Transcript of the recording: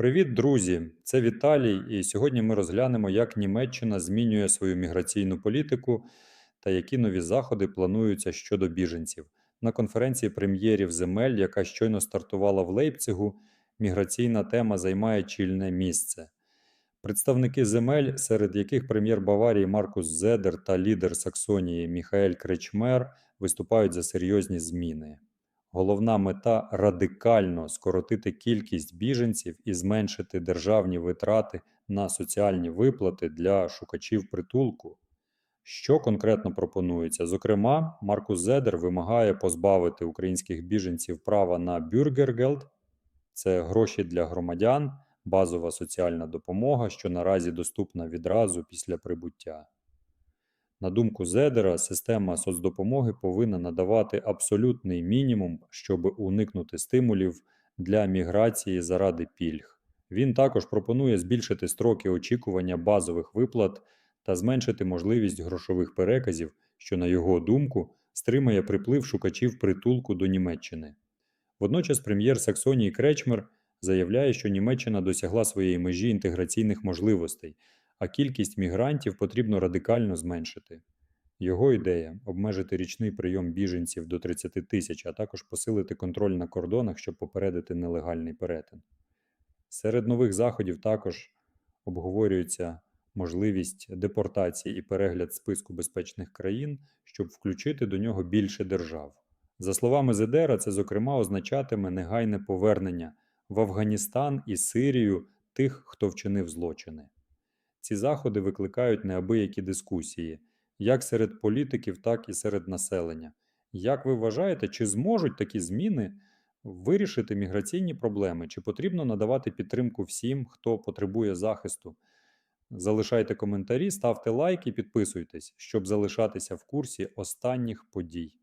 Привіт, друзі! Це Віталій, і сьогодні ми розглянемо, як Німеччина змінює свою міграційну політику та які нові заходи плануються щодо біженців. На конференції прем'єрів земель, яка щойно стартувала в Лейпцигу, міграційна тема займає чільне місце. Представники земель, серед яких прем'єр Баварії Маркус Зедер та лідер Саксонії Міхаель Кречмер виступають за серйозні зміни. Головна мета радикально скоротити кількість біженців і зменшити державні витрати на соціальні виплати для шукачів притулку. Що конкретно пропонується? Зокрема, Маркус Зедер вимагає позбавити українських біженців права на бюргергелд, це гроші для громадян, базова соціальна допомога, що наразі доступна відразу після прибуття. На думку Зедера, система соцдопомоги повинна надавати абсолютний мінімум, щоб уникнути стимулів для міграції заради пільг. Він також пропонує збільшити строки очікування базових виплат та зменшити можливість грошових переказів, що, на його думку, стримає приплив шукачів притулку до Німеччини. Водночас прем'єр Саксонії Кречмер заявляє, що Німеччина досягла своєї межі інтеграційних можливостей, а кількість мігрантів потрібно радикально зменшити. Його ідея обмежити річний прийом біженців до 30 тисяч, а також посилити контроль на кордонах, щоб попередити нелегальний перетин. Серед нових заходів також обговорюється можливість депортації і перегляд списку безпечних країн, щоб включити до нього більше держав. За словами Зедера, це зокрема означатиме негайне повернення в Афганістан і Сирію тих, хто вчинив злочини. Ці заходи викликають неабиякі дискусії, як серед політиків, так і серед населення. Як ви вважаєте, чи зможуть такі зміни вирішити міграційні проблеми, чи потрібно надавати підтримку всім, хто потребує захисту? Залишайте коментарі, ставте лайк і підписуйтесь, щоб залишатися в курсі останніх подій.